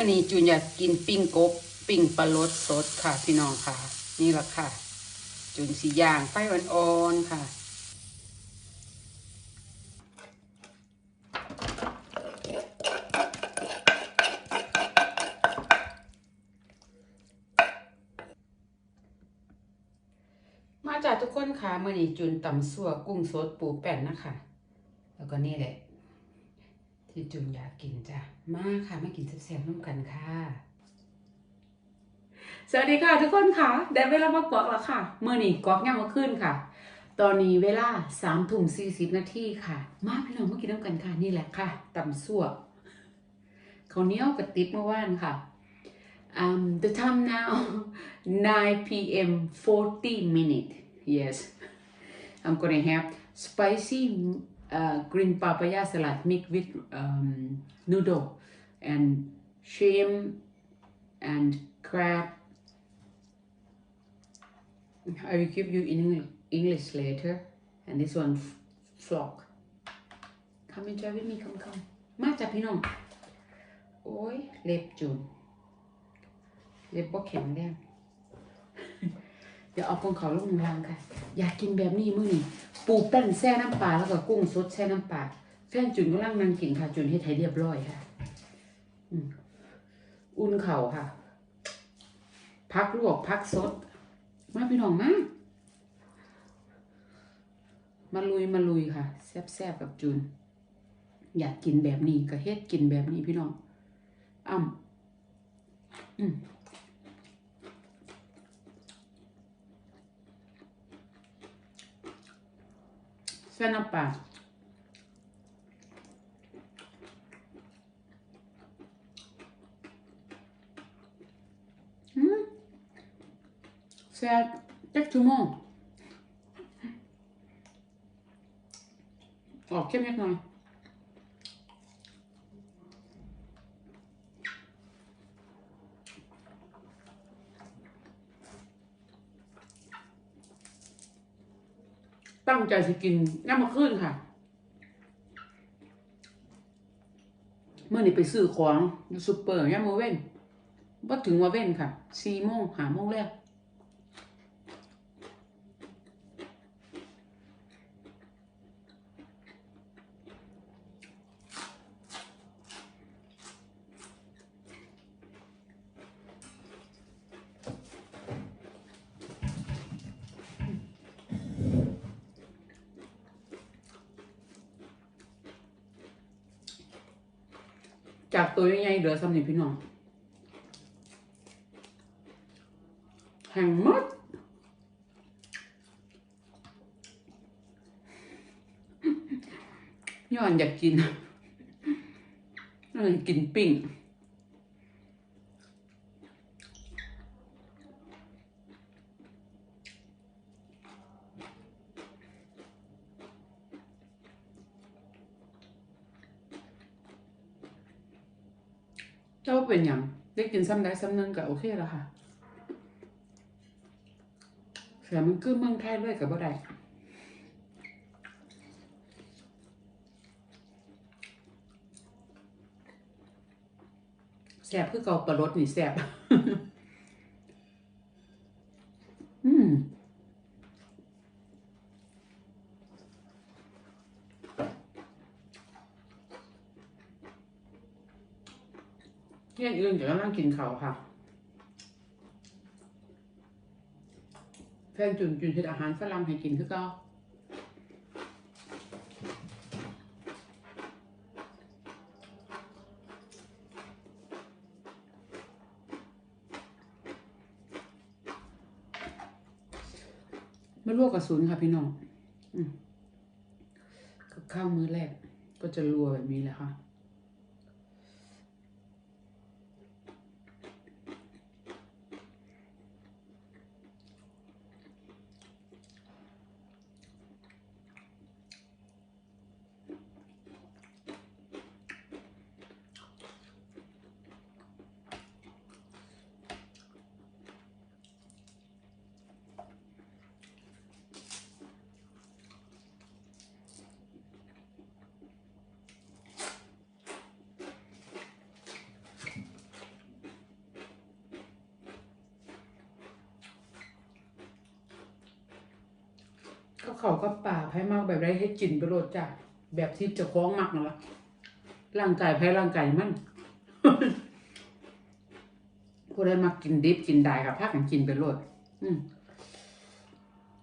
วันนี้จูนอยากกินปิ้งกบปิ้งปลารสสดค่ะพี่น้องค่ะ นี่แหละค่ะจูนสีย่างไฟอ่อนๆค่ะ มาจากทุกคนค่ะเมื่อนี้จุนตำสัวกุ้งสดปูแป้นนะคะ แล้วก็นี่แหละ ที่จุนอยากกินจ้ะ มาค่ะมากินแซ่บๆร่วมกันค่ะ สวัสดีค่ะทุกคนค่ะ ได้เวลามากอกแล้วค่ะ เมื่อนี้กอกย่างมาขึ้นค่ะ ตอนนี้เวลาสามทุ่มสี่สิบนาทีค่ะ มาพี่น้องมากินน้ำกันค่ะ นี่แหละค่ะตำสั่วข้าเนี้ยวกระติบเมื่อวานค่ะ um, the time now 9 p.m. 40 minute yes I'm gonna have spicy green papaya salad mixed with um, noodle and shrimp and crab I will give you in English- English later and this one f- flock come enjoy with me come come มาจากพี่น้อง โอ้ย เล็บจูนเล็บบ่แข็งแรงเดี๋ยวเอาของเขาลงล่างค่ะ อยากกินแบบนี้มื้อนี้ ปูแป้นแช่น้ำปลาแล้วก็กุ้งสดแช่น้ำปลาแฟนจุนกำลังนั่งกินค่ะ จุนให้ไทยเรียบร้อยค่ะอุ่นเข่าค่ะ พักลวกพักสด มาพี่น้องมามาลุยมาลุยค่ะ แซ่บๆกับจุน อยากกินแบบนี้ก็เฮ็ดกินแบบนี้พี่น้องอ้ำอืมเส้นน้ำปลาอืม แซ่บจักชั่วโมงออกเข้มนิดหน่อย ตั้งใจจะกินน้ำมาขึ้นค่ะ เมื่อนี่ไปซื้อของอยู่ซูเปอร์ย่ามมาเว้นว่าถึงว่าเว้นค่ะสี่โมงหาโมงแรก จากตัวใหญ่ๆเหลือสำนีพี่น้องแห่งหมดย้อนอยากกินเออกินปิ้ง เจ้าเป็นอย่างได้ กินซ้ำได้ซ้ำนึงก็โอเคแล้วค่ะแต่มันคือเมืองไทยเลยกับบ่ได้แสบคือเกาปลารสนี่แสบ อืมเที่ ยงอื่นเดี๋ยวนั่งกินเขาค่ะแฟนจุนจุนเฮ็ดอาหารฝรั่งให้กินคือก็ไม่ลวกกระสุนค่ะพี่น้องอืมกับข้าวมื้อแรกก็จะรัวแบบนี้แหละค่ะ อ เขาก็ป่าไพ่มากแบบไรให้กินไปโลดจ้ะแบบที่จะคล้องมักนั่นละร่างกายไพ่ร่างกายมันผู้ใดมากินดิบกินได้กับพาคกันกินไปโลด อืม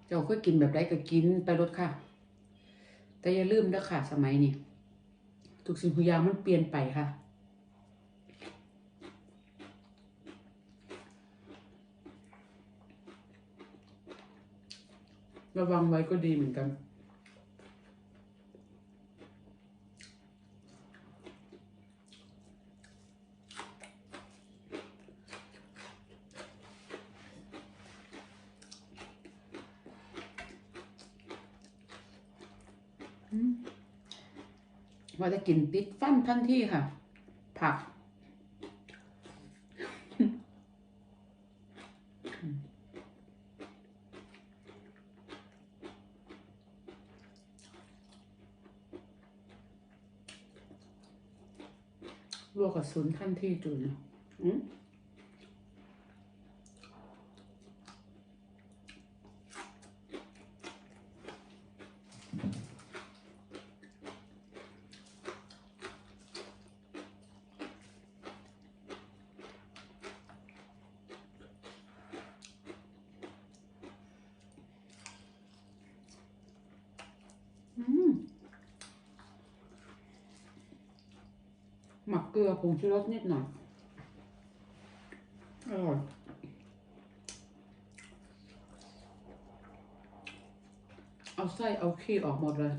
เจ้าเคยกินแบบไรก็กินไปโลดค่ะ แต่อย่าลืมนะค่ะ สมัยนี้ทุกสิ่งทุกอย่างมันเปลี่ยนไปค่ะ ระวังไว้ก็ดีเหมือนกันอืมว่าจะกินติดฟันทันทีค่ะ ผัก ลว กกับสุนทันที่จุนอืมอืม ห มักเกลือผงชูรสนิดหน่อย อร่อย เอาไส้เอาขี้ออกหมดเลย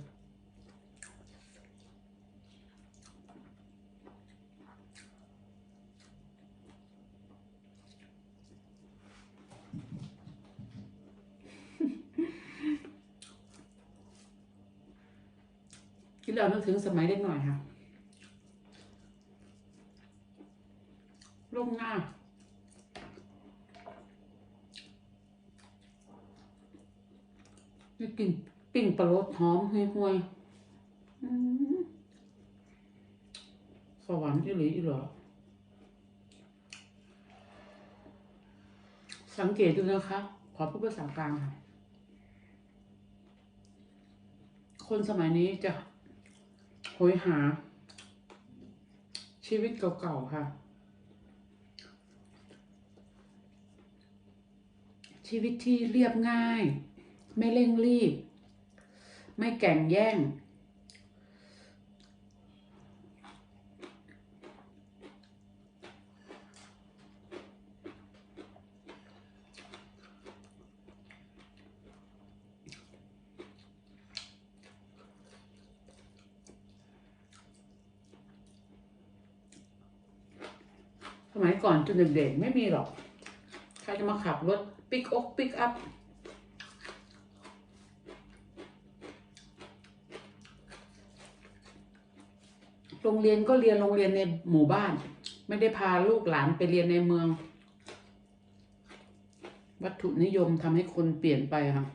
คิดแล้วนึกถึงสมัยเด็กหน่อยค่ะ ลงหน้า นี่กลินปิ่งปลาโรสหอมห่วยห่วยๆอืมสวรรค์อีหลีอีเหรอสังเกตดูนะคะ ขอพูดภาษากลางค่ะคนสมัยนี้จะโหยหา ชีวิตเก่าๆค่ะ ชีวิตที่เรียบง่าย ไม่เร่งรีบ ไม่แก่งแย่ง สมัยก่อนจนเด็กๆไม่มีหรอก ใครจะมาขับรถปิกอกปิกอัพ โรงเรียนก็เรียนโรงเรียนในหมู่บ้าน ไม่ได้พาลูกหลานไปเรียนในเมือง วัตถุนิยมทำให้คนเปลี่ยนไปค่ะ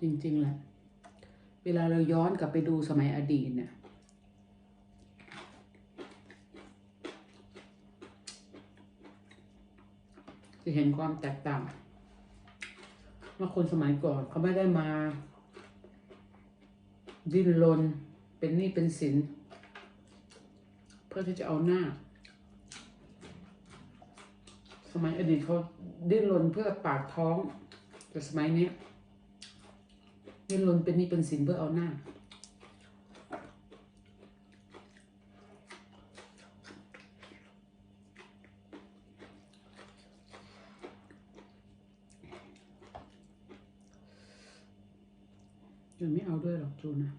จริงๆแหละเวลาเราย้อนกลับไปดูสมัยอดีตเนี่ยจะเห็นความแตกต่างว่าคนสมัยก่อนเขาไม่ได้มา ดิ้นรนเป็นหนี้เป็นสิน เพื่อที่จะเอาหน้า สมัยอดีตเขาดิ้นรนเพื่อปากท้อง แต่สมัยนี้ดิ้นรนเป็นหนี้เป็นสินเพื่อเอาหน้า จูนไม่เอาด้วยหรอกจูนนะ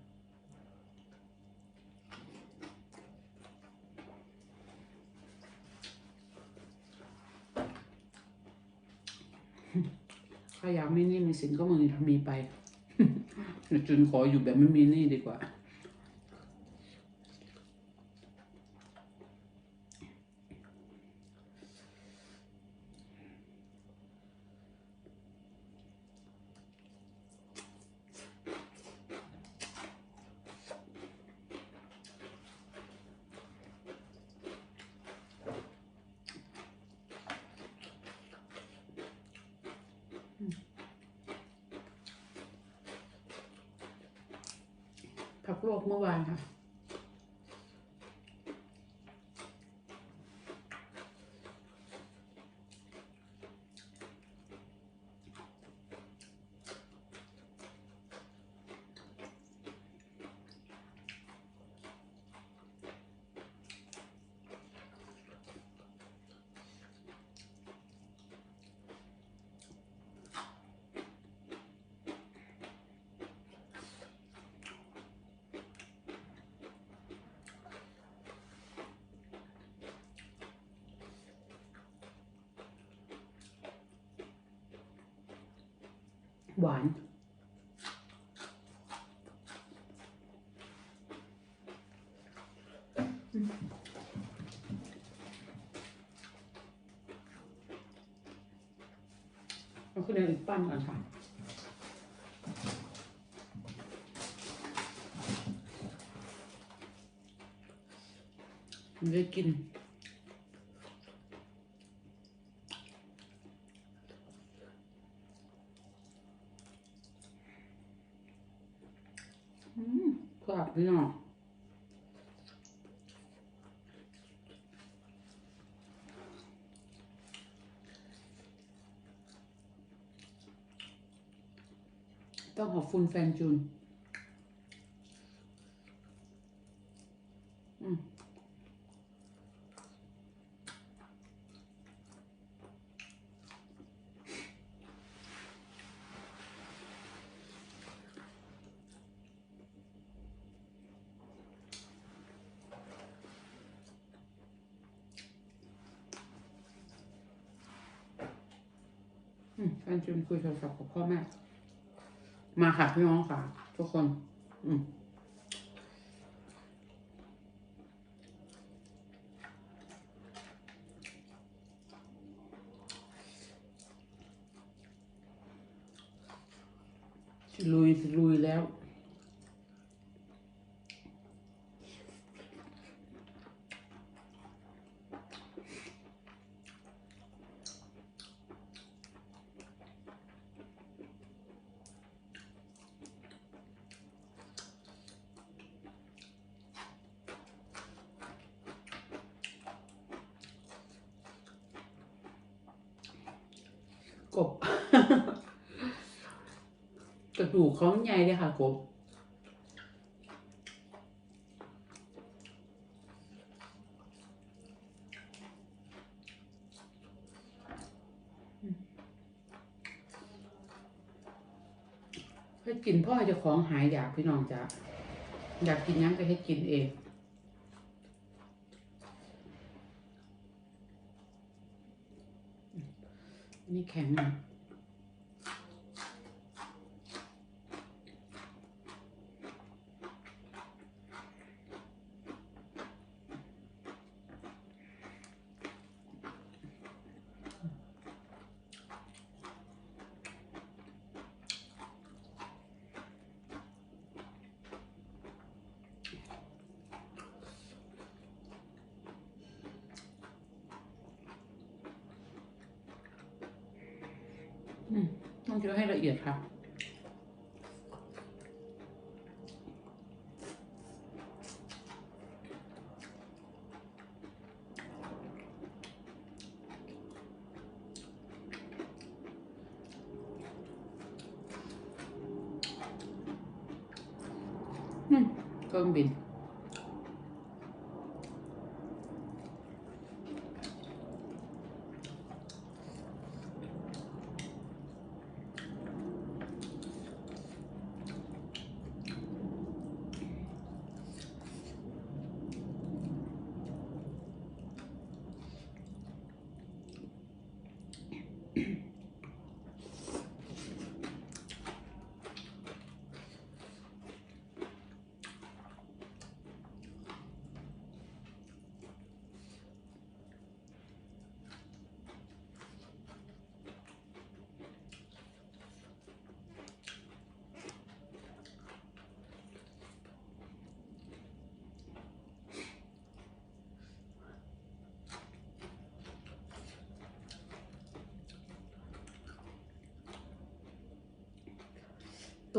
ถ้าอยากไม่นี่มีสินก็มึงมีไปจุนขออยู่แบบไม่มีนี่ดีกว่า อกโลกเมื่อวานค่ะ หวาน เอาขึ้นเลยปั้นก่อนค่ะมันจะกิน อืมกรอบ พี่น้องต้องขอบคุณแฟนจุน อืม อืมแฟนจุนคุยโทรศัพท์กับพ่อแม่ มาค่ะพี่น้องค่ะ ทุกคน อืมลุยลุยแล้ว กบ กระดูกเขาใหญ่เลยค่ะกบให้กินพ่อจะของหายอยากพี่น้องจ้ะอยากกินยังก็ให้กินเองนี่แข็งอะ ต้องเคี่ยวให้ละเอียดค่ะ อืมเครื่องบิน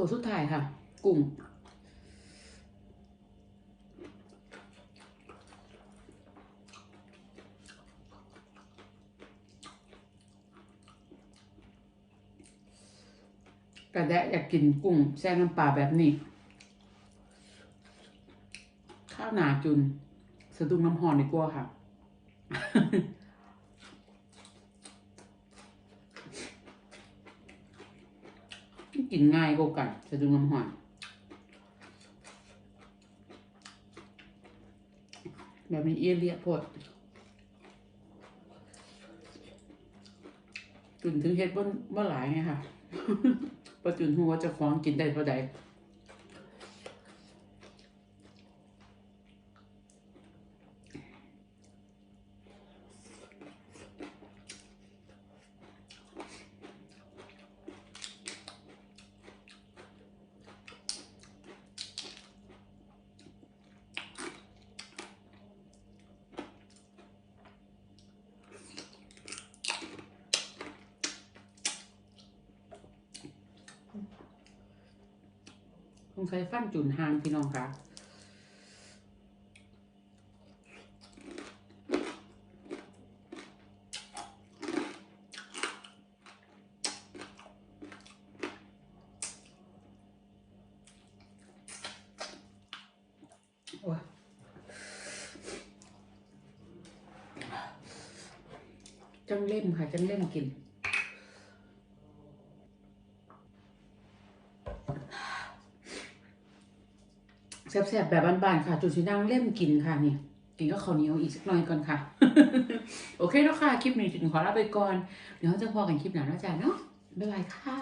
ตัวสุดท้ายค่ะ กุ้งกระแดะอยากกินกุ้งแช่น้ำปลาแบบนี้ ข้าวหนาจุน สะดุ้งน้ำหอนในกลัวค่ะ กินง่ายกว่ากันสะดุ้งน้ำหอนแบบนี้เอียเลียโพดจุนถึงเฮ็ดบ่บ่หลายไงค่ะประจุนหัวจะคล้องกินได้เท่าใด ต้องใช้ฟันจุนหางพี่น้องค่ะโอ้ยจังเล่มค่ะ จังเล่มกิน แซ่บๆแบบบ้านๆค่ะ จุดสีนางเล่มกินค่ะนี่กินก็ข้าวเหนียวอีกสักหน่อยก่อนค่ะ โอเคแล้วค่ะ คลิปนี้จุดขอลาไปก่อน เดี๋ยวจะพอกันคลิปหน้าแล้วจ้ะเนาะบ๊ายบายค่ะ